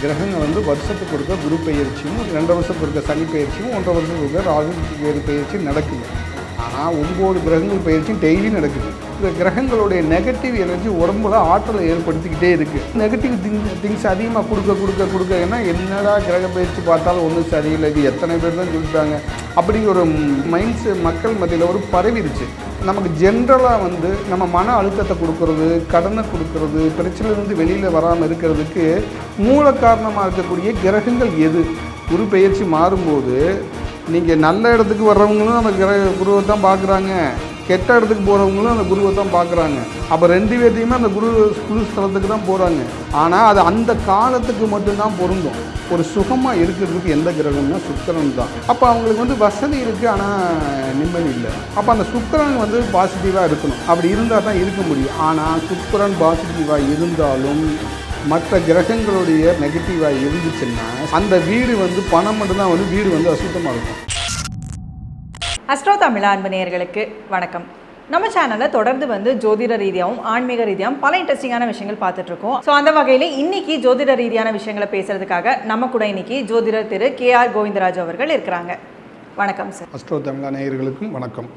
கிரகங்கள் வந்து வருஷத்துக்கு கொடுக்க குரு பயிற்சியும் ரெண்டு வருஷத்துக்கு ஒருக்க சனி பயிற்சியும் ஒன்றரை வருஷத்துக்கு ஒருக்க ராகு பயிற்சி நடக்குது. ஆனால் ஒம்பது கிரகங்கள் பயிற்சியும் டெய்லி நடக்குது. இந்த கிரகங்களுடைய நெகட்டிவ் எனர்ஜி உடம்புல ஆற்றலை ஏற்படுத்திக்கிட்டே இருக்குது நெகட்டிவ் திங் திங்ஸ் அதிகமாக கொடுக்க கொடுக்க கொடுக்க ஏன்னா என்னடா கிரக பயிற்சி பார்த்தாலும் ஒன்றும் சரியில்லை. இது எத்தனை பேர் தான் சொல்லிட்டாங்க. அப்படிங்கிற ஒரு மைண்ட்ஸ் மக்கள் மத்தியில் ஒரு பரவிருச்சு. நமக்கு ஜென்ரலாக வந்து நம்ம மன அழுத்தத்தை கொடுக்கறது கடனை கொடுக்கறது பிரச்சனையிலேருந்து வெளியில் வராமல் இருக்கிறதுக்கு மூல காரணமாக இருக்கக்கூடிய கிரகங்கள் எது? குரு பெயர்ச்சி மாறும்போது நீங்கள் நல்ல இடத்துக்கு வர்றவங்களும் அந்த கிரக குருவை தான் பார்க்குறாங்க. கெட்ட இடத்துக்கு போகிறவங்களும் அந்த குருவை தான் பார்க்குறாங்க. அப்போ ரெண்டு பேர்த்தையுமே அந்த குரு குரு ஸ்தலத்துக்கு தான் போகிறாங்க ஆனால் அது அந்த காலத்துக்கு மட்டும்தான் பொருந்தும். ஒரு சுகமாக இருக்கிறதுக்கு எந்த கிரகம்னா சுக்கரன் தான். அப்போ அவங்களுக்கு வந்து வசதி இருக்குது ஆனால் நிம்மதி இல்லை. அப்போ அந்த சுக்கரன் வந்து பாசிட்டிவாக இருக்கணும். அப்படி இருந்தால் தான் இருக்க முடியும். ஆனால் சுக்கரன் பாசிட்டிவாக இருந்தாலும் மற்ற கிரகங்களுடைய நெகட்டிவாக இருந்துச்சுன்னா அந்த வீடு வந்து பணம் மட்டும்தான் வந்து வீடு வந்து அசுத்தமாக இருக்கும். அஸ்ட்ரோ தமிழ் அன்பு நேயர்களுக்கு வணக்கம். நம்ம சேனலில் தொடர்ந்து வந்து ஜோதிட ரீதியாகவும் ஆன்மீக ரீதியாகவும் பல இன்ட்ரெஸ்டிங்கான விஷயங்கள் பார்த்துட்ருக்கோம் ஸோ அந்த வகையில் இன்னைக்கு ஜோதிட ரீதியான விஷயங்களை பேசுகிறதுக்காக நம்ம கூட இன்னைக்கு ஜோதிடர் திரு கே ஆர் கோவிந்தராஜ் அவர்கள் இருக்கிறாங்க. வணக்கம் சார் அஸ்ட்ரோ தமிழா நேயர்களுக்கும் வணக்கம்.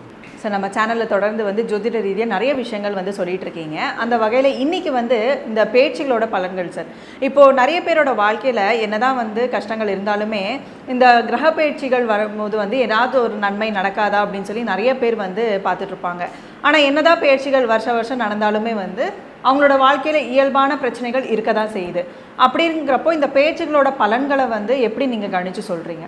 ஸோ நம்ம சேனலில் தொடர்ந்து வந்து ஜோதிட ரீதியாக நிறைய விஷயங்கள் வந்து சொல்லிட்டு இருக்கீங்க. அந்த வகையில் இன்றைக்கி வந்து இந்த பேச்சுகளோட பலன்கள் சார் இப்போது நிறைய பேரோட வாழ்க்கையில் என்னதான் வந்து கஷ்டங்கள் இருந்தாலுமே இந்த கிரக பேச்சுகள் வரும்போது வந்து ஏதாவது ஒரு நன்மை நடக்காதா அப்படின்னு சொல்லி நிறைய பேர் வந்து பார்த்துட்ருப்பாங்க ஆனால் என்னதான் பேச்சுகள் வருஷ வருஷம் நடந்தாலுமே வந்து அவங்களோட வாழ்க்கையில் இயல்பான பிரச்சனைகள் இருக்க தான் செய்யுது. அப்படிங்கிறப்போ இந்த பேச்சுகளோட பலன்களை வந்து எப்படி நீங்கள் கணிச்சு சொல்கிறீங்க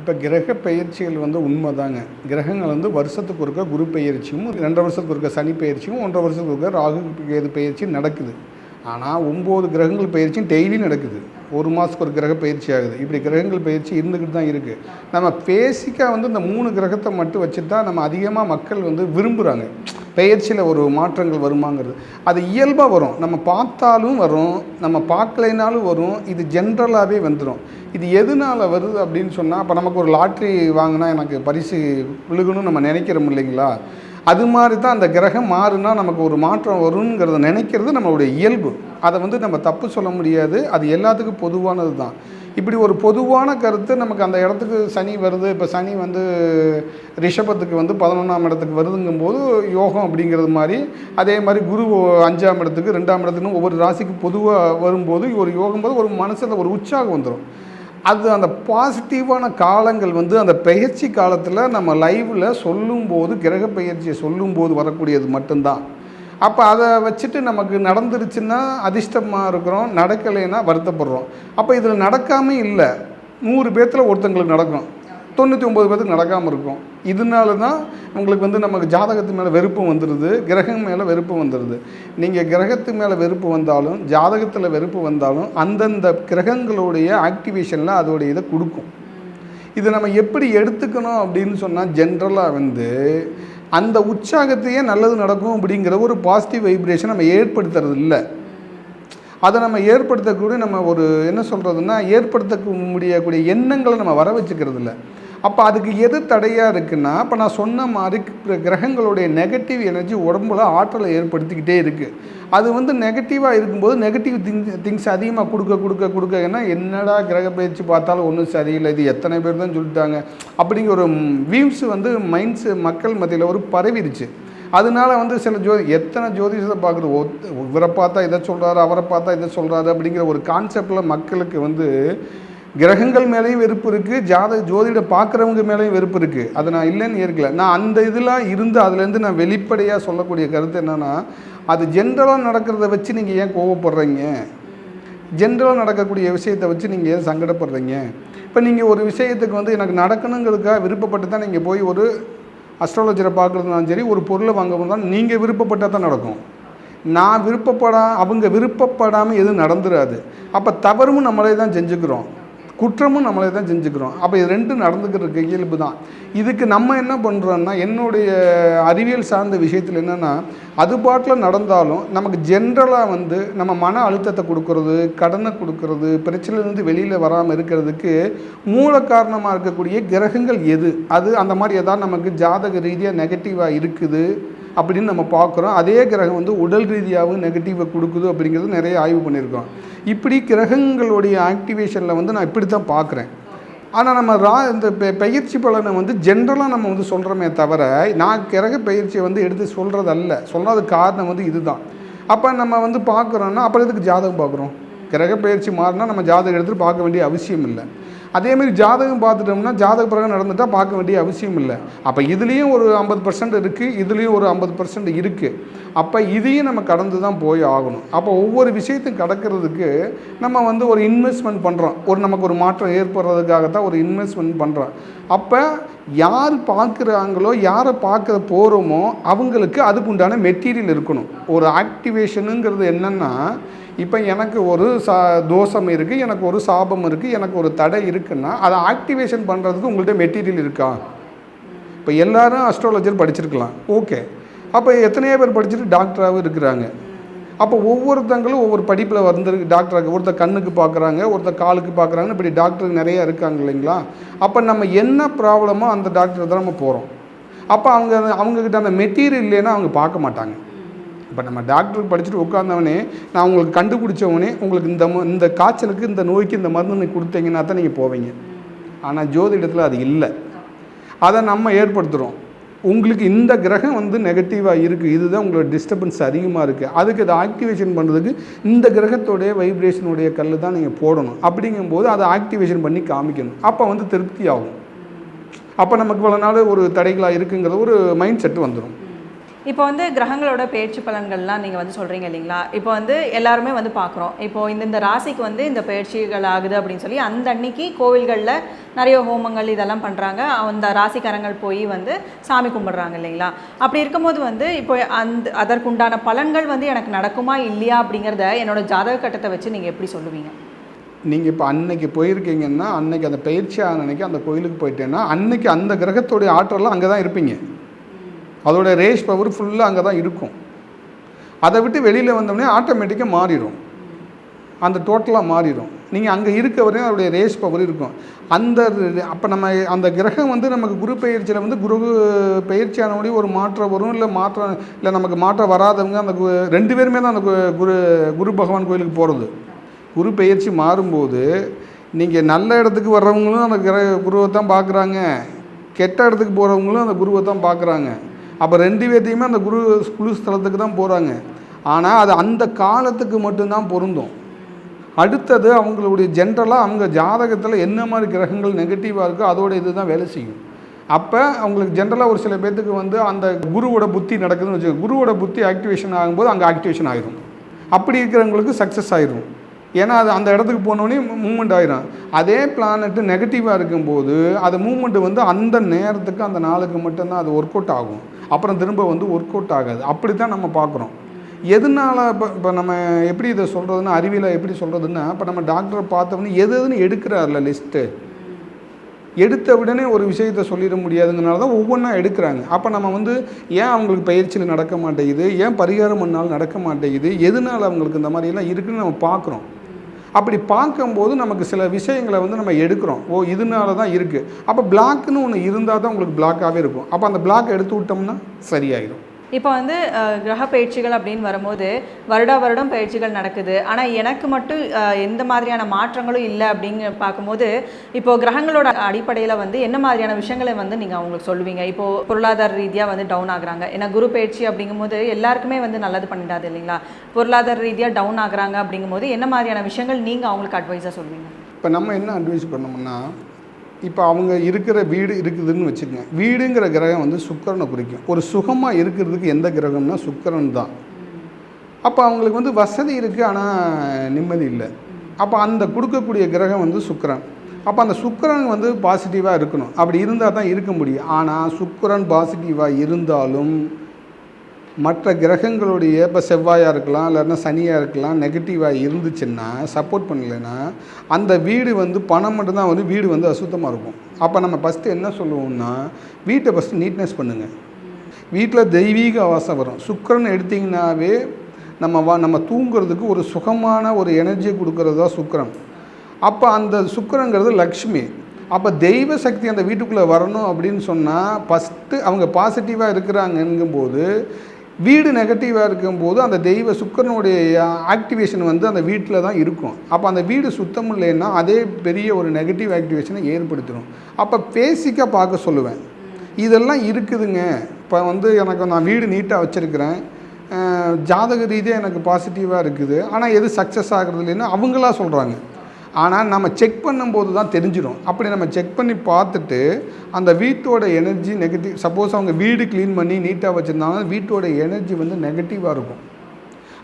இப்போ கிரக பயிற்சிகள் வந்து உண்மைதாங்க. கிரகங்கள் வந்து வருஷத்துக்கு ஒருக்க குரு பயிற்சியும் ரெண்டு வருஷத்துக்கு ஒருக்க சனி பயிற்சியும் ஒன்றரை வருஷத்துக்கு ஒருக்க ராகு கேது பயிற்சி நடக்குது. ஆனால் ஒம்பது கிரகங்கள் பயிற்சியும் டெய்லி நடக்குது. ஒரு மாதத்துக்கு ஒரு கிரக பயிற்சி ஆகுது. இப்படி கிரகங்கள் பயிற்சி இருந்துக்கிட்டு தான் இருக்குது நம்ம பேசிக்காக வந்து இந்த மூணு கிரகத்தை மட்டும் வச்சு தான் நம்ம அதிகமாக மக்கள் வந்து விரும்புகிறாங்க பெயர்ச்சியில் ஒரு மாற்றங்கள் வருமாங்கிறது. அது இயல்பாக வரும். நம்ம பார்த்தாலும் வரும். நம்ம பார்க்கலைனாலும் வரும். இது ஜென்ரலாகவே வந்துடும் இது எதனால் வருது அப்படின்னு சொன்னால் அப்போ நமக்கு ஒரு லாட்ரி வாங்கினா எனக்கு பரிசு விழுகணும்னு நம்ம நினைக்கிறோம் இல்லைங்களா? அது மாதிரி தான் அந்த கிரகம் மாறுனா நமக்கு ஒரு மாற்றம் வருங்கிறத நினைக்கிறது நம்மளுடைய இயல்பு. அதை வந்து நம்ம தப்பு சொல்ல முடியாது. அது எல்லாத்துக்கும் பொதுவானது தான். இப்படி ஒரு பொதுவான கருத்து நமக்கு அந்த இடத்துக்கு சனி வருது. இப்போ சனி வந்து ரிஷபத்துக்கு வந்து பதினொன்றாம் இடத்துக்கு வருதுங்கும்போது யோகம் அப்படிங்கிறது மாதிரி அதே மாதிரி குரு அஞ்சாம் இடத்துக்கு ரெண்டாம் இடத்துக்குன்னு ஒவ்வொரு ராசிக்கு பொதுவாக வரும்போது ஒரு யோகம் போது ஒரு மனசில் ஒரு உற்சாகம் வந்துடும் அது அந்த பாசிட்டிவான காலங்கள் வந்து அந்த பெயர்ச்சி காலத்தில் நம்ம லைவில் சொல்லும்போது கிரக பெயர்ச்சியை சொல்லும்போது வரக்கூடியது மட்டும்தான். அப்போ அதை வச்சுட்டு நமக்கு நடந்துருச்சுன்னா அதிர்ஷ்டமாக இருக்கிறோம் நடக்கலைன்னா வருத்தப்படுறோம். அப்போ இதில் நடக்காமல் இல்லை. நூறு பேர்த்தில் ஒருத்தங்களுக்கு நடக்கும். தொண்ணூற்றி ஒம்பது பேர்த்துக்கு நடக்காமல் இருக்கும். இதனால தான் உங்களுக்கு வந்து நமக்கு ஜாதகத்து மேலே வெறுப்பு வந்துடுது கிரகம் மேலே வெறுப்பு வந்துடுது நீங்கள் கிரகத்து மேலே வெறுப்பு வந்தாலும் ஜாதகத்தில் வெறுப்பு வந்தாலும் அந்தந்த கிரகங்களுடைய ஆக்டிவேஷனில் அதோடைய இதை கொடுக்கும். இதை நம்ம எப்படி எடுத்துக்கணும் அப்படின்னு சொன்னால் ஜென்ரலாக வந்து அந்த உற்சாகத்தையே நல்லது நடக்கும் அப்படிங்கிற ஒரு பாசிட்டிவ் வைப்ரேஷன் நம்ம ஏற்படுத்துறது இல்லை அதை நம்ம ஏற்படுத்தக்கூடிய நம்ம ஒரு என்ன சொல்கிறதுன்னா ஏற்படுத்த முடியக்கூடிய எண்ணங்களை நம்ம வர வச்சுக்கிறது இல்லை அப்போ அதுக்கு எது தடையாக இருக்குன்னா இப்போ நான் சொன்ன மாதிரி கிரகங்களுடைய நெகட்டிவ் எனர்ஜி உடம்புல ஆற்றலை ஏற்படுத்திக்கிட்டே இருக்குது அது வந்து நெகட்டிவாக இருக்கும்போது நெகட்டிவ் திங் திங்ஸ் அதிகமாக கொடுக்க கொடுக்க கொடுக்க ஏன்னா என்னடா கிரக பயிற்சி பார்த்தாலும் ஒன்றும் சரியில்லை இது எத்தனை பேர் தான் சொல்லிட்டாங்க. அப்படிங்கிற ஒரு வியூஸ் வந்து மைண்ட்ஸு மக்கள் மத்தியில் ஒரு பரவிடுச்சு அதனால வந்து சில ஜோதி எத்தனை ஜோதிஷத்தை பார்க்குறது ஒத்- இவரை பார்த்தா இதை சொல்கிறாரு அவரை பார்த்தா இதை சொல்கிறாரு அப்படிங்கிற ஒரு கான்செப்டில் மக்களுக்கு வந்து கிரகங்கள் மேலேயும் வெறுப்பு இருக்குது ஜாத ஜோதிட பார்க்குறவங்க மேலேயும் வெறுப்பு இருக்குது அதை நான் இல்லைன்னு ஏற்கல. நான் அந்த இதெல்லாம் இருந்து அதுலேருந்து நான் வெளிப்படையாக சொல்லக்கூடிய கருத்து என்னென்னா அது ஜென்ரலாக நடக்கிறத வச்சு நீங்கள் ஏன் கோவப்படுறீங்க? ஜென்ரலாக நடக்கக்கூடிய விஷயத்தை வச்சு நீங்கள் ஏன் சங்கடப்படுறீங்க? இப்போ நீங்கள் ஒரு விஷயத்துக்கு வந்து எனக்கு நடக்கணுங்கிறதுக்காக விருப்பப்பட்டு தான் நீங்கள் போய் ஒரு அஸ்ட்ராலஜரை பார்க்குறதுனாலும் சரி ஒரு பொருளை வாங்கணும் தான் நீங்கள் விருப்பப்பட்டால் தான் நடக்கும். நான் விருப்பப்படா அவங்க விருப்பப்படாமல் எதுவும் நடந்துடாது அப்போ தவறும் நம்மளே தான் செஞ்சுக்கிறோம். குற்றமும் நம்மளே தான் செஞ்சுக்கிறோம். அப்போ இது ரெண்டும் நடந்துக்கிறதுக்கு இயல்பு தான். இதுக்கு நம்ம என்ன பண்ணுறோன்னா என்னுடைய அறிவியல் சார்ந்த விஷயத்தில் என்னென்னா அது பாட்டில் நடந்தாலும் நமக்கு ஜென்ரலாக வந்து நம்ம மன அழுத்தத்தை கொடுக்கறது கடனை கொடுக்கறது பிரச்சனையிலேருந்து வெளியில் வராமல் இருக்கிறதுக்கு மூல காரணமாக இருக்கக்கூடிய கிரகங்கள் எது? அது அந்த மாதிரி எதாவது நமக்கு ஜாதக ரீதியாக நெகட்டிவாக இருக்குது. அப்படின்னு நம்ம பார்க்குறோம். அதே கிரகம் வந்து உடல் ரீதியாகவும் நெகட்டிவை கொடுக்குது அப்படிங்கிறது நிறைய ஆய்வு பண்ணியிருக்கோம். இப்படி கிரகங்களுடைய ஆக்டிவேஷனில் வந்து நான் இப்படி தான் பார்க்குறேன். ஆனால் நம்ம ரா இந்த பெ பயிற்சி பலனை வந்து ஜென்ரலாக நம்ம வந்து சொல்கிறோமே தவிர நான் கிரக பயிற்சியை வந்து எடுத்து சொல்கிறதல்ல சொல்கிறது காரணம் வந்து இதுதான். அப்போ நம்ம வந்து பார்க்குறோன்னா அப்புறம் எதுக்கு ஜாதகம் பார்க்குறோம்? கிரக பயிற்சி மாறினா நம்ம ஜாதகம் எடுத்துகிட்டு பார்க்க வேண்டிய அவசியம் இல்லை. அதேமாரி ஜாதகம் பார்த்துட்டோம்னா ஜாதக பிரகாரம் நடந்துட்டால் பார்க்க வேண்டிய அவசியம் இல்லை. அப்போ இதுலேயும் ஒரு ஐம்பது பர்சன்ட் இருக்குது இதுலேயும் ஒரு ஐம்பது பர்சன்ட் இருக்குது அப்போ இதையும் நம்ம கடந்து தான் போய் ஆகணும். அப்போ ஒவ்வொரு விஷயத்தையும் கடக்கிறதுக்கு நம்ம வந்து ஒரு இன்வெஸ்ட்மெண்ட் பண்ணுறோம் ஒரு நமக்கு ஒரு மாற்றம் ஏற்படுறதுக்காகத்தான் ஒரு இன்வெஸ்ட்மெண்ட் பண்ணுறோம் அப்போ யார் பார்க்குறாங்களோ யாரை பார்க்க போகிறோமோ அவங்களுக்கு அதுக்கு உண்டான மெட்டீரியல் இருக்கணும். ஒரு ஆக்டிவேஷனுங்கிறது என்னென்னா இப்போ எனக்கு ஒரு சா தோஷம் இருக்குது எனக்கு ஒரு சாபம் இருக்குது எனக்கு ஒரு தடை இருக்குன்னா அதை ஆக்டிவேஷன் பண்ணுறதுக்கு உங்கள்கிட்ட மெட்டீரியல் இருக்கா? இப்போ எல்லாரும் அஸ்ட்ராலஜர் படிச்சிருக்கலாம். ஓகே அப்போ எத்தனையோ பேர் படிச்சுட்டு டாக்டராகவும் இருக்கிறாங்க. அப்போ ஒவ்வொருத்தங்களும் ஒவ்வொரு படிப்பில் வந்துருக்கு டாக்டராக ஒருத்தர் கண்ணுக்கு பார்க்குறாங்க ஒருத்தர் காலுக்கு பார்க்குறாங்க. இப்படி டாக்டருக்கு நிறையா இருக்காங்க இல்லைங்களா? அப்போ நம்ம என்ன ப்ராப்ளமோ அந்த டாக்டர் தான் நம்ம போகிறோம் அப்போ அவங்க அவங்கக்கிட்ட அந்த மெட்டீரியல் இல்லைன்னா அவங்க பார்க்க மாட்டாங்க. இப்போ நம்ம டாக்டருக்கு படிச்சுட்டு உட்காந்தவனே நான் உங்களுக்கு கண்டுபிடிச்சவனே உங்களுக்கு இந்த இந்த காய்ச்சலுக்கு இந்த நோய்க்கு இந்த மருந்து நீங்கள் கொடுத்தீங்கன்னா தான் நீங்கள் போவீங்க. ஆனால் ஜோதிடத்தில் அது இல்லை. அதை நம்ம ஏற்படுத்துகிறோம் உங்களுக்கு இந்த கிரகம் வந்து நெகட்டிவாக இருக்குது இதுதான் உங்களோட டிஸ்டர்பன்ஸ் அதிகமாக இருக்குது அதுக்கு இதை ஆக்டிவேஷன் பண்ணுறதுக்கு இந்த கிரகத்தோடைய வைப்ரேஷனுடைய கல் தான் நீங்கள் போடணும். அப்படிங்கும்போது அதை ஆக்டிவேஷன் பண்ணி காமிக்கணும். அப்போ வந்து திருப்தி ஆகும். அப்போ நமக்கு இவ்வளோ நாள் ஒரு தடைகளாக இருக்குங்கிற ஒரு மைண்ட் செட் வந்துடும் இப்போ வந்து கிரகங்களோட பயிற்சி பலன்கள்லாம் நீங்கள் வந்து சொல்கிறீங்க இல்லைங்களா? இப்போ வந்து எல்லாருமே வந்து பார்க்குறோம். இப்போ இந்த இந்த ராசிக்கு வந்து இந்த பயிற்சிகள் ஆகுது அப்படின்னு சொல்லி அந்த அன்னைக்கு கோவில்களில் நிறைய ஹோமங்கள் இதெல்லாம் பண்ணுறாங்க அந்த ராசிக்காரங்கள் போய் வந்து சாமி கும்பிட்றாங்க இல்லைங்களா? அப்படி இருக்கும்போது வந்து இப்போ அந்த அதற்குண்டான பலன்கள் வந்து எனக்கு நடக்குமா இல்லையா அப்படிங்கிறத என்னோட ஜாதக கட்டத்தை வச்சு நீங்கள் எப்படி சொல்லுவீங்க? நீங்கள் இப்போ அன்னைக்கு போயிருக்கீங்கன்னா அன்னைக்கு அந்த பயிற்சி ஆன அன்னைக்கு அந்த கோயிலுக்கு போயிட்டேன்னா அன்னைக்கு அந்த கிரகத்தோடைய ஆற்றலாம் அங்கே தான் இருப்பீங்க. அதோட ரேஸ் பவர் ஃபுல்லாக அங்கே தான் இருக்கும். அதை விட்டு வெளியில் வந்தோடனே ஆட்டோமேட்டிக்காக மாறிடும் அந்த டோட்டலாக மாறிடும் நீங்கள் அங்கே இருக்க வரையும் அதோடைய ரேஸ் பவர் இருக்கும். அந்த அப்போ நம்ம அந்த கிரகம் வந்து நமக்கு குரு பயிற்சியில் வந்து குரு பயிற்சியானபடி ஒரு மாற்றம் வரும் இல்லை மாற்றம் இல்லை நமக்கு மாற்றம் வராதவங்க அந்த கு- ரெண்டு பேருமே தான் அந்த கு- குரு குரு பகவான் கோயிலுக்கு போகிறது குரு பயிற்சி மாறும்போது நீங்கள் நல்ல இடத்துக்கு வர்றவங்களும் அந்த கிர குருவை தான் பார்க்குறாங்க கெட்ட இடத்துக்கு போகிறவங்களும் அந்த குருவை தான் பார்க்குறாங்க அப்போ ரெண்டு பேர்த்தையுமே அந்த குரு குரு ஸ்தலத்துக்கு தான் போகிறாங்க ஆனால் அது அந்த காலத்துக்கு மட்டும்தான் பொருந்தும். அடுத்தது அவங்களுடைய ஜென்ரலாக அவங்க ஜாதகத்தில் என்ன மாதிரி கிரகங்கள் நெகட்டிவாக இருக்கோ அதோட இது தான் வேலை செய்யும். அப்போ அவங்களுக்கு ஜென்ரலாக ஒரு சில பேர்த்துக்கு வந்து அந்த குருவோட புத்தி நடக்குதுன்னு வச்சுக்கோங்க. குருவோட புத்தி ஆக்டிவேஷன் ஆகும்போது அங்கே ஆக்டிவேஷன் ஆகிடும் அப்படி இருக்கிறவங்களுக்கு சக்ஸஸ் ஆகிடும் ஏன்னா அது அந்த இடத்துக்கு போனோடனே மூமெண்ட் ஆயிரும். அதே பிளானட்டு நெகட்டிவாக இருக்கும்போது அது மூமெண்ட் வந்து அந்த நேரத்துக்கு அந்த நாளுக்கு மட்டும்தான் அது ஒர்க் அவுட் ஆகும். அப்புறம் திரும்ப வந்து ஒர்க் அவுட் ஆகாது. அப்படி தான் நம்ம பார்க்குறோம். எதனால இப்போ இப்போ நம்ம எப்படி இதை சொல்கிறதுன்னா அறிவியலை எப்படி சொல்கிறதுன்னா இப்போ நம்ம டாக்டரை பார்த்தோம்னா எது எதுன்னு எடுக்கிறார்ல லிஸ்ட்டு எடுத்த உடனே ஒரு விஷயத்த சொல்லிட முடியாதுங்கனால தான் ஒவ்வொன்றா எடுக்கிறாங்க. அப்போ நம்ம வந்து ஏன் அவங்களுக்கு பயிற்சியில் நடக்க மாட்டேங்குது? ஏன் பரிகாரம் பண்ணாலும் நடக்க மாட்டேங்குது? எதனால அவங்களுக்கு இந்த மாதிரியெல்லாம் இருக்குன்னு நம்ம பார்க்குறோம். அப்படி பார்க்கும்போது நமக்கு சில விஷயங்களை வந்து நம்ம எடுக்கிறோம். ஓ இதனால தான் இருக்குது அப்போ பிளாக்னு ஒன்று இருந்தால் தான் உங்களுக்கு பிளாக்காகவே இருக்கும். அப்போ அந்த பிளாக் எடுத்து விட்டோம்னா சரியாயிடும் இப்போ வந்து கிரக பயிற்சிகள் அப்படின்னு வரும்போது வருடா வருடம் பயிற்சிகள் நடக்குது. ஆனால் எனக்கு மட்டும் எந்த மாதிரியான மாற்றங்களும் இல்லை அப்படின்னு பார்க்கும்போது இப்போ கிரகங்களோட அடிப்படையில் வந்து என்ன மாதிரியான விஷயங்களை வந்து நீங்கள் அவங்களுக்கு சொல்லுவீங்க? இப்போ பொருளாதார ரீதியாக வந்து டவுன் ஆகுறாங்க. ஏன்னா குரு பயிற்சி அப்படிங்கும்போது எல்லாருக்குமே வந்து நல்லது பண்ணிடாது இல்லைங்களா? பொருளாதார ரீதியாக டவுன் ஆகுறாங்க அப்படிங்கும்போது என்ன மாதிரியான விஷயங்கள் நீங்கள் அவங்களுக்கு அட்வைஸாக சொல்லுவீங்க? இப்போ நம்ம என்ன அட்வைஸ் பண்ணோம்னா இப்போ அவங்க இருக்கிற வீடு இருக்குதுன்னு வச்சுக்கோங்க. வீடுங்கிற கிரகம் வந்து சுக்கரனை குறிக்கும். ஒரு சுகமாக இருக்கிறதுக்கு எந்த கிரகம்னா சுக்கரன் தான். அப்போ அவங்களுக்கு வந்து வசதி இருக்குது ஆனால் நிம்மதி இல்லை. அப்போ அந்த கொடுக்கக்கூடிய கிரகம் வந்து சுக்கரன். அப்போ அந்த சுக்கரன் வந்து பாசிட்டிவாக இருக்கணும். அப்படி இருந்தால் தான் இருக்க முடியும். ஆனால் சுக்கரன் பாசிட்டிவாக இருந்தாலும் மற்ற கிரகங்களுடைய இப்போ செவ்வாயாக இருக்கலாம் இல்லைன்னா சனியாக இருக்கலாம் நெகட்டிவாக இருந்துச்சுன்னா சப்போர்ட் பண்ணலைன்னா அந்த வீடு வந்து பணம் மட்டும்தான் வந்து வீடு வந்து அசுத்தமாக இருக்கும். அப்போ நம்ம ஃபஸ்ட்டு என்ன சொல்லுவோம்னா வீட்டை ஃபஸ்ட்டு நீட்னஸ் பண்ணுங்கள் வீட்டில் தெய்வீக வாசம் வரும். சுக்கரன் எடுத்திங்கனாவே நம்ம வா நம்ம தூங்குறதுக்கு ஒரு சுகமான ஒரு எனர்ஜியை கொடுக்கறது தான் சுக்கரன். அப்போ அந்த சுக்கிரங்கிறது லக்ஷ்மி. அப்போ தெய்வ சக்தி அந்த வீட்டுக்குள்ளே வரணும் அப்படின்னு சொன்னால் ஃபஸ்ட்டு அவங்க பாசிட்டிவாக இருக்கிறாங்கங்கும்போது வீடு நெகட்டிவாக இருக்கும்போது அந்த தெய்வ சுக்கரனுடைய ஆக்டிவேஷன் வந்து அந்த வீட்டில் தான் இருக்கும். அப்போ அந்த வீடு சுத்தம் இல்லைன்னா அதே பெரிய ஒரு நெகட்டிவ் ஆக்டிவேஷனை ஏற்படுத்திடும் அப்போ பேசிக்காக பார்க்க சொல்லுவேன். இதெல்லாம் இருக்குதுங்க. இப்போ வந்து எனக்கு நான் வீடு நீட்டாக வச்சுருக்கிறேன். ஜாதக ரீதியாக எனக்கு பாசிட்டிவாக இருக்குது. ஆனால் எது சக்ஸஸ் ஆகிறது இல்லைன்னு அவங்களா சொல்கிறாங்க ஆனால் நம்ம செக் பண்ணும்போது தான் தெரிஞ்சிடும் அப்படி நம்ம செக் பண்ணி பார்த்துட்டு அந்த வீட்டோட எனர்ஜி நெகட்டிவ் சப்போஸ் அவங்க வீடு க்ளீன் பண்ணி நீட்டாக வச்சுருந்தாங்க வீட்டோட எனர்ஜி வந்து நெகட்டிவாக இருக்கும்.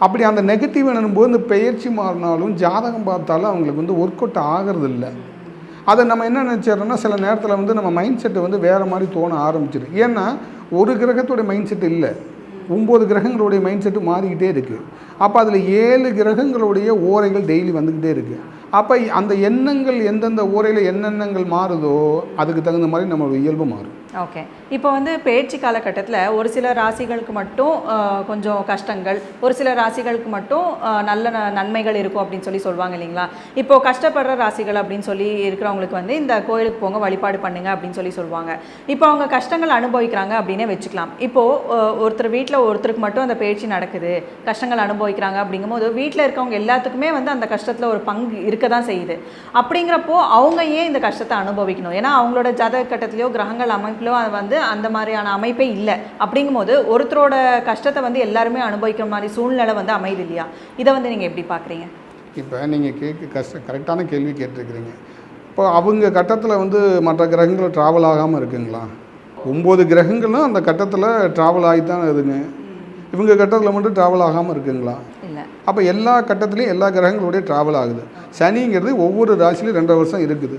அப்படி அந்த நெகட்டிவ் என்னும்போது இந்த பெயர்ச்சி மாறினாலும் ஜாதகம் பார்த்தாலும் அவங்களுக்கு வந்து ஒர்க் அவுட் ஆகிறது இல்லை அதை நம்ம என்ன நினச்சிடறோம்னா சில நேரத்தில் வந்து நம்ம மைண்ட் செட்டு வந்து வேறு மாதிரி தோண ஆரம்பிச்சிடும் ஏன்னா ஒரு கிரகத்தோடைய மைண்ட் செட் இல்லை. ஒம்பது கிரகங்களுடைய மைண்ட் செட்டு மாறிக்கிட்டே இருக்குது அப்போ அதில் ஏழு கிரகங்களுடைய ஓரைகள் டெய்லி வந்துக்கிட்டே இருக்குது அப்போ அந்த எண்ணங்கள் எந்தெந்த ஊரையில் என்னென்னங்கள் மாறுதோ அதுக்கு தகுந்த மாதிரி நம்மளோட இயல்பு மாறும். ஓகே. இப்போ வந்து பேச்சு காலகட்டத்தில் ஒரு சில ராசிகளுக்கு மட்டும் கொஞ்சம் கஷ்டங்கள் ஒரு சில ராசிகளுக்கு மட்டும் நல்ல ந- நன்மைகள் இருக்கும் அப்படின்னு சொல்லி சொல்லுவாங்க இல்லைங்களா? இப்போ கஷ்டப்படுற ராசிகள் அப்படின்னு சொல்லி இருக்கிறவங்களுக்கு வந்து இந்த கோயிலுக்கு போங்க வழிபாடு பண்ணுங்க அப்படின்னு சொல்லி சொல்லுவாங்க. இப்போ அவங்க கஷ்டங்கள் அனுபவிக்கிறாங்க அப்படின்னே வச்சுக்கலாம். இப்போ ஒருத்தர் வீட்டில் ஒருத்தருக்கு மட்டும் அந்த பேச்சு நடக்குது கஷ்டங்கள் அனுபவிக்கிறாங்க அப்படிங்கும்போது வீட்டில் இருக்கவங்க எல்லாத்துக்குமே வந்து அந்த கஷ்டத்தில் ஒரு பங்கு இருக்க தான் செய்யுது. அப்படிங்கிறப்போ அவங்க ஏன் இந்த கஷ்டத்தை அனுபவிக்கணும்? ஏன்னா அவங்களோட ஜாதக கட்டத்திலையோ கிரகங்கள் அமைப்பிலோ அது வந்து அந்த மாதிரியான அமைப்பே இல்லை. அப்படிங்கும்போது ஒருத்தரோட கஷ்டத்தை வந்து எல்லாருமே அனுபவிக்கிற மாதிரி சூழ்நிலை வந்து அமையுது இல்லையா? இதை வந்து நீங்கள் எப்படி பார்க்குறீங்க இப்போ நீங்கள் கேட்க கஷ்ட கரெக்டான கேள்வி கேட்டிருக்கிறீங்க. இப்போ அவங்க கட்டத்தில் வந்து மற்ற கிரகங்கள் ட்ராவல் ஆகாமல் இருக்குங்களா? ஒம்பது கிரகங்களும் அந்த கட்டத்தில் ட்ராவல் ஆகி தான் இருக்குங்க. இவங்க கட்டத்தில் மட்டும் ட்ராவல் ஆகாமல் இருக்குங்களா? இல்லை. அப்போ எல்லா கட்டத்துலேயும் எல்லா கிரகங்களுடைய ட்ராவல் ஆகுது. சனிங்கிறது ஒவ்வொரு ராசிலையும் ரெண்டரை வருஷம் இருக்குது.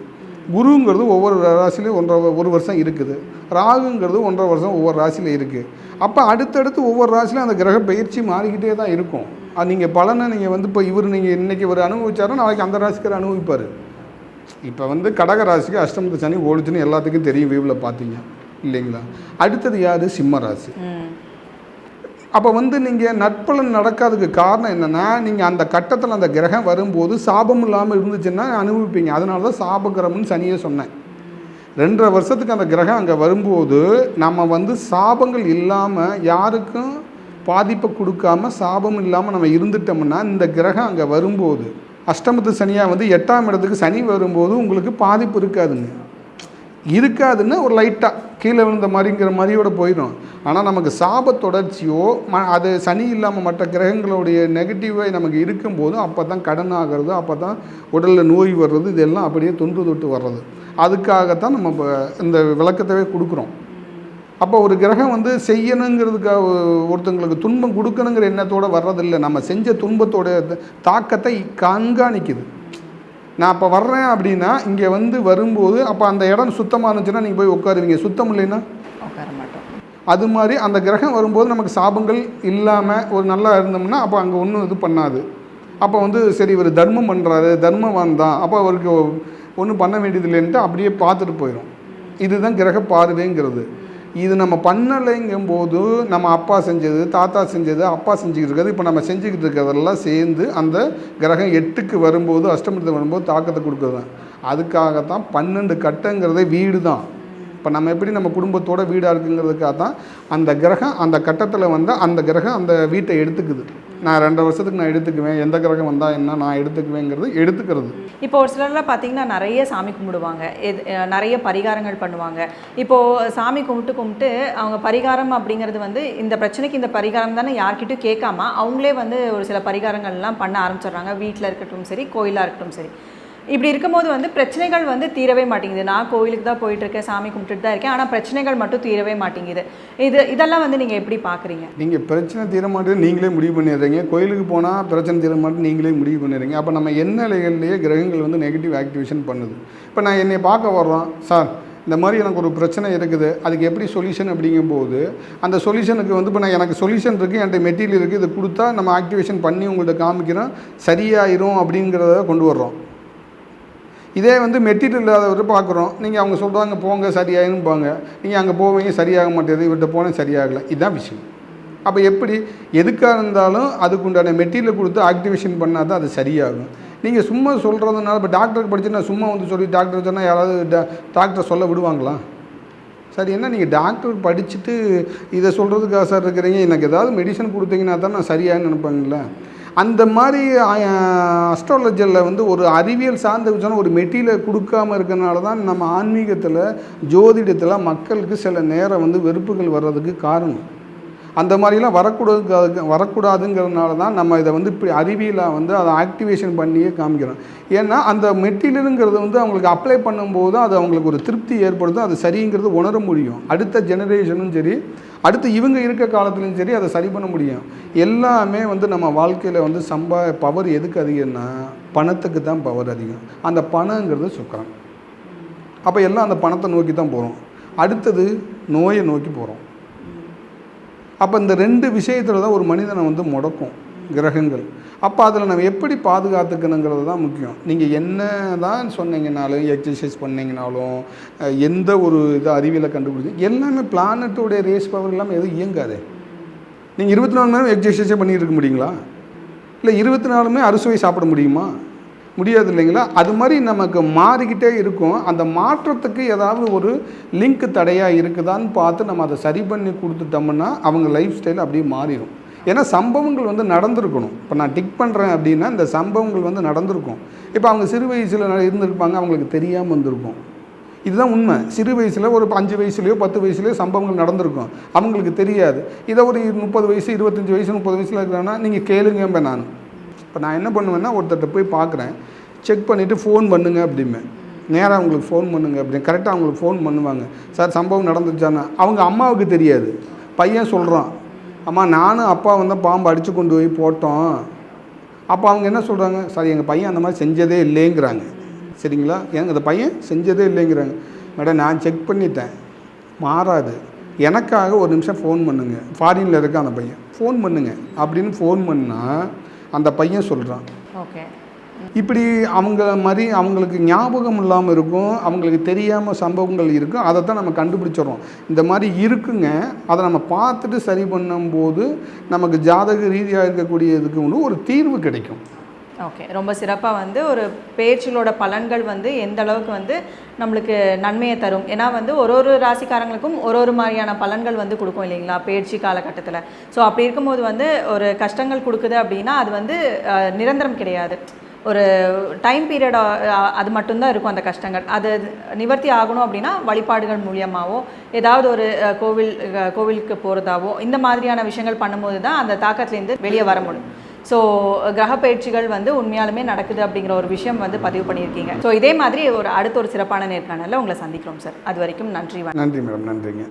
குருங்கிறது ஒவ்வொரு ராசிலையும் ஒன்றரை ஒரு வருஷம் இருக்குது. ராகுங்கிறது ஒன்றரை வருஷம் ஒவ்வொரு ராசியில் இருக்குது அப்போ அடுத்தடுத்து ஒவ்வொரு ராசிலையும் அந்த கிரக பயிற்சி மாறிக்கிட்டே தான் இருக்கும். அது நீங்கள் பலனை நீங்கள் வந்து இப்போ இவர் நீங்கள் இன்றைக்கி ஒரு அனுபவிச்சாரோ நாளைக்கு அந்த ராசிக்கார அனுபவிப்பார். இப்போ வந்து கடக ராசிக்கு அஷ்டமத்து சனி ஓடிச்சுன்னு எல்லாத்துக்கும் தெரியும் வீவில் பார்த்தீங்க இல்லைங்களா? அடுத்தது யார்? சிம்ம ராசி. அப்போ வந்து நீங்கள் நட்பலன் நடக்காததுக்கு காரணம் என்னென்னா நீங்கள் அந்த கட்டத்தில் அந்த கிரகம் வரும்போது சாபம் இல்லாமல் இருந்துச்சுன்னா அனுபவிப்பீங்க. அதனால தான் சாபகிரகம்னு சனியே சொன்னேன். ரெண்டரை வருஷத்துக்கு அந்த கிரகம் அங்கே வரும்போது நம்ம வந்து சாபங்கள் இல்லாமல் யாருக்கும் பாதிப்பை கொடுக்காம சாபம் இல்லாமல் நம்ம இருந்துட்டோம்னா இந்த கிரகம் அங்கே வரும்போது அஷ்டமத்து சனியாக வந்து எட்டாம் இடத்துக்கு சனி வரும்போது உங்களுக்கு பாதிப்பு இருக்காதுங்க. இருக்காதுன்னு ஒரு லைட்டாக கீழே விழுந்த மாதிரிங்கிற மாதிரியோட போயிடும். ஆனால் நமக்கு சாப தொடர்ச்சியோ ம அது சனி இல்லாமல் மற்ற கிரகங்களுடைய நெகட்டிவை நமக்கு இருக்கும்போது அப்போ தான் கடன் ஆகிறது அப்போ தான் உடலில் நோய் வர்றது இதெல்லாம் அப்படியே தொன்று தொட்டு வர்றது. அதுக்காகத்தான் நம்ம இப்போ இந்த விளக்கத்தவே கொடுக்குறோம். அப்போ ஒரு கிரகம் வந்து செய்யணுங்கிறதுக்காக ஒருத்தங்களுக்கு துன்பம் கொடுக்கணுங்கிற எண்ணத்தோடு வர்றதில்லை. நம்ம செஞ்ச துன்பத்தோட தாக்கத்தை கண்காணிக்குது. நான் அப்போ வர்றேன் அப்படின்னா இங்கே வந்து வரும்போது அப்போ அந்த இடம் சுத்தமாக இருந்துச்சுன்னா நீங்கள் போய் உட்காருவீங்க. சுத்தம் இல்லைன்னா? உட்கார மாட்டோம் அது மாதிரி அந்த கிரகம் வரும்போது நமக்கு சாபங்கள் இல்லாமல் ஒரு நல்லா இருந்தோம்னா அப்போ அங்கே ஒன்றும் இது பண்ணாது. அப்போ வந்து சரி இவர் தர்மம் பண்ணுறாரு தர்மம் தான் அப்போ அவருக்கு ஒன்றும் பண்ண வேண்டியது இல்லைன்ட்டு அப்படியே பார்த்துட்டு போயிடும் இதுதான் கிரக பார்வைங்கிறது. இது நம்ம பண்ணலைங்கும் போது நம்ம அப்பா செஞ்சது தாத்தா செஞ்சது அப்பா செஞ்சுக்கிட்டு இருக்கிறது இப்போ நம்ம செஞ்சுக்கிட்டு இருக்கிறதெல்லாம் சேர்ந்து அந்த கிரகம் எட்டுக்கு வரும்போது அஷ்டமத்துக்கு வரும்போது தாக்கத்தை கொடுக்குறது தான் அதுக்காகத்தான் பன்னெண்டு கட்டங்கிறதே வீடு தான் இப்போ நம்ம எப்படி நம்ம குடும்பத்தோட வீடாக இருக்குங்கிறதுக்காக தான் அந்த கிரகம் அந்த கட்டத்தில் வந்து அந்த கிரகம் அந்த வீட்டை எடுத்துக்குது. நான் ரெண்டு வருஷத்துக்கு நான் எடுத்துக்குவேன். எந்த கிரகம் வந்தால் என்ன நான் எடுத்துக்குவேங்கிறது எடுத்துக்கிறது. இப்போ ஒரு சிலர்லாம் பார்த்தீங்கன்னா நிறைய சாமி கும்பிடுவாங்க. எது நிறைய பரிகாரங்கள் பண்ணுவாங்க. இப்போது சாமி கும்பிட்டு கும்பிட்டு அவங்க பரிகாரம் அப்படிங்கிறது வந்து இந்த பிரச்சனைக்கு இந்த பரிகாரம் தானே யார்கிட்டையும் கேட்காம அவங்களே வந்து ஒரு சில பரிகாரங்கள்லாம் பண்ண ஆரம்பிச்சிடுறாங்க. வீட்டில் இருக்கட்டும் சரி கோயிலாக இருக்கட்டும் சரி. இப்படி இருக்கும்போது வந்து பிரச்சனைகள் வந்து தீரவே மாட்டேங்குது. நான் கோயிலுக்கு தான் போயிட்டுருக்கேன் சாமி கும்பிட்டுட்டு தான் இருக்கேன். ஆனால் பிரச்சனைகள் மட்டும் தீரவே மாட்டேங்குது. இது இதெல்லாம் வந்து நீங்கள் எப்படி பார்க்குறீங்க நீங்கள் பிரச்சனை தீர மாட்டேன்னு நீங்களே முடிவு பண்ணிடுறீங்க. கோயிலுக்கு போனால் பிரச்சனை தீர மாட்டேன் நீங்களே முடிவு பண்ணிடுறீங்க. அப்போ நம்ம என்ன நிலைகள்லேயே கிரகங்கள் வந்து நெகட்டிவ் ஆக்டிவேஷன் பண்ணுது. இப்போ நான் என்னை பார்க்க வர்றோம் சார் இந்த மாதிரி எனக்கு ஒரு பிரச்சனை இருக்குது. அதுக்கு எப்படி சொல்யூஷன் அப்படிங்கும்போது அந்த சொல்யூஷனுக்கு வந்து இப்போ நான் எனக்கு சொல்யூஷன் இருக்குது என்கிட்ட மெட்டீரியல் இருக்குது இதை கொடுத்தா நம்ம ஆக்டிவேஷன் பண்ணி உங்கள்கிட்ட காமிக்கிறோம் சரியாயிரும் அப்படிங்கிறத கொண்டு வர்றோம். இதே வந்து மெட்டீரியல் இல்லாதவர் பார்க்குறோம். நீங்கள் அவங்க சொல்கிறாங்க போங்க சரியாயிரும்பாங்க நீங்கள் அங்கே போவீங்க சரியாக மாட்டேது. இவர்கிட்ட போனால் சரியாகலை. இதுதான் விஷயம். அப்போ எப்படி? எதுக்காக இருந்தாலும் அதுக்கு உண்டான மெட்டீரியல் கொடுத்து ஆக்டிவேஷன் பண்ணால் தான் அது சரியாகும். நீங்கள் சும்மா சொல்கிறதுனால இப்போ டாக்டருக்கு படிச்சு நான் சும்மா வந்து சொல்லி டாக்டர் சொன்னால் யாராவது டா டாக்டர் சொல்ல விடுவாங்களா? சார் என்ன நீங்கள் டாக்டர் படிச்சுட்டு இதை சொல்கிறதுக்காக சார் இருக்கிறீங்க? எனக்கு ஏதாவது மெடிசன் கொடுத்தீங்கன்னா தான் நான் சரியாகன்னு நினைப்பாங்கல்ல. அந்த மாதிரி அஸ்ட்ராலஜரில் வந்து ஒரு அறிவியல் சார்ந்த விஷயம் ஒரு மெட்டீரியல் கொடுக்காம இருக்கிறனால தான் நம்ம ஆன்மீகத்தில் ஜோதிடத்தில் மக்களுக்கு சில நேரம் வந்து வெறுப்புகள் வர்றதுக்கு காரணம். அந்த மாதிரிலாம் வரக்கூடாது வரக்கூடாதுங்கிறதுனால தான் நம்ம இதை வந்து இப்படி அறிவியலாக வந்து அதை ஆக்டிவேஷன் பண்ணியே காமிக்கிறோம். ஏன்னா அந்த மெட்டீரியலுங்கிறது வந்து அவங்களுக்கு அப்ளை பண்ணும்போது அது அவங்களுக்கு ஒரு திருப்தி ஏற்படுத்தும் அது சரிங்கிறது உணர முடியும். அடுத்த ஜெனரேஷனும் சரி அடுத்து இவங்க இருக்க காலத்துலையும் சரி அதை சரி பண்ண முடியும். எல்லாமே வந்து நம்ம வாழ்க்கையில் வந்து சம்பா பவர் எதுக்கு அதிகம்னா பணத்துக்கு தான் பவர் அதிகம். அந்த பணங்கிறது சுக்கரம் அப்போ எல்லாம் அந்த பணத்தை நோக்கி தான் போகிறோம் அடுத்தது நோயை நோக்கி போகிறோம் அப்போ இந்த ரெண்டு விஷயத்தில் தான் ஒரு மனிதனை வந்து முடக்கும் கிரகங்கள். அப்போ அதில் நம்ம எப்படி பாதுகாத்துக்கணுங்கிறது தான் முக்கியம். நீங்கள் என்ன தான் சொன்னீங்கனாலும் எக்ஸசைஸ் பண்ணிங்கனாலும் எந்த ஒரு இது அறிவியலை கண்டுபிடிச்சி எல்லாமே பிளானட்டோடைய ரேஸ் பவர் இல்லாமல் எதுவும் இயங்காது. நீங்கள் இருபத்தி நாலு நேரம் எக்ஸசைஸே பண்ணிட்டு இருக்க முடியுங்களா? இல்லை இருபத்தி நாலுமே அறுசுவை சாப்பிட முடியுமா? முடியாது இல்லைங்களா? அது மாதிரி நமக்கு மாறிக்கிட்டே இருக்கும். அந்த மாற்றத்துக்கு ஏதாவது ஒரு லிங்க் தடையாக இருக்குதான்னு பார்த்து நம்ம அதை சரி பண்ணி கொடுத்துட்டோம்னா அவங்க லைஃப் ஸ்டைல் அப்படியே மாறிடும் ஏன்னா சம்பவங்கள் வந்து நடந்திருக்கணும். இப்போ நான் டிக் பண்ணுறேன் அப்படின்னா இந்த சம்பவங்கள் வந்து நடந்திருக்கும். இப்போ அவங்க சிறு வயசில் இருந்திருப்பாங்க அவங்களுக்கு தெரியாமல் வந்திருக்கும். இதுதான் உண்மை. சிறு வயசில் ஒரு அஞ்சு வயசுலையோ பத்து வயசுலையோ சம்பவங்கள் நடந்திருக்கும். அவங்களுக்கு தெரியாது. இதை ஒரு முப்பது வயசு இருபத்தஞ்சி வயசு முப்பது வயசில் இருக்கிறாங்கன்னா நீங்கள் கேளுங்கம்ப நான். இப்போ நான் என்ன பண்ணுவேன்னா ஒருத்தர்கிட்ட போய் பார்க்குறேன் செக் பண்ணிவிட்டு ஃபோன் பண்ணுங்க அப்படிமே நேராக அவங்களுக்கு ஃபோன் பண்ணுங்க அப்படின்னு கரெக்டாக அவங்களுக்கு ஃபோன் பண்ணுவாங்க. சார் சம்பவம் நடந்துச்சானா அவங்க அம்மாவுக்கு தெரியாது. பையன் சொல்கிறான் அம்மா நானும் அப்பா வந்து பாம்பு அடித்து கொண்டு போய் போட்டோம். அப்போ அவங்க என்ன சொல்கிறாங்க சார் எங்கள் பையன் அந்த மாதிரி செஞ்சதே இல்லைங்கிறாங்க. சரிங்களா? எனக்கு அந்த பையன் செஞ்சதே இல்லைங்கிறாங்க. மேடம் நான் செக் பண்ணிட்டேன். மாறாது. எனக்காக ஒரு நிமிஷம் ஃபோன் பண்ணுங்க. ஃபாரினில் இருக்க அந்த பையன். ஃபோன் பண்ணுங்க. அப்படின்னு ஃபோன் பண்ணால் அந்த பையன் சொல்கிறான் ஓகே. இப்படி அவங்க மாதிரி அவங்களுக்கு ஞாபகம் இல்லாமல் இருக்கும் அவங்களுக்கு தெரியாமல் சம்பவங்கள் இருக்கும். அதை தான் நம்ம கண்டுபிடிச்சிடுறோம். இந்த மாதிரி இருக்குங்க. அதை நம்ம பார்த்துட்டு சரி பண்ணும்போது நமக்கு ஜாதக ரீதியாக இருக்கக்கூடியதுக்கு வந்து ஒரு தீர்வு கிடைக்கும். ஓகே. ரொம்ப சிறப்பாக வந்து ஒரு பேச்சுகளோட பலன்கள் வந்து எந்த அளவுக்கு வந்து நம்மளுக்கு நன்மையை தரும். ஏன்னா வந்து ஒரு ஒரு ராசிக்காரங்களுக்கும் ஒரு ஒரு மாதிரியான பலன்கள் வந்து கொடுக்கும் இல்லைங்களா? பேச்சு காலகட்டத்தில். ஸோ அப்படி இருக்கும்போது வந்து ஒரு கஷ்டங்கள் கொடுக்குது அப்படின்னா அது வந்து நிரந்தரம் கிடையாது. ஒரு டைம் பீரியட் அது மட்டும்தான் இருக்கும் அந்த கஷ்டங்கள். அது நிவர்த்தி ஆகணும் அப்படின்னா வழிபாடுகள் மூலியமாகவோ ஏதாவது ஒரு கோவில் கோவிலுக்கு போகிறதாவோ இந்த மாதிரியான விஷயங்கள் பண்ணும்போது தான் அந்த தாக்கத்துலேருந்து வெளியே வர முடியும். ஸோ கிரக பயிற்சிகள் வந்து உண்மையாலுமே நடக்குது அப்படிங்கிற ஒரு விஷயம் வந்து பதிவு பண்ணியிருக்கீங்க. ஸோ இதே மாதிரி ஒரு அடுத்த ஒரு சிறப்பான நேர்காணலில் உங்களை சந்திக்கிறோம் சார் அது வரைக்கும் நன்றி நன்றி மேடம். நன்றிங்க.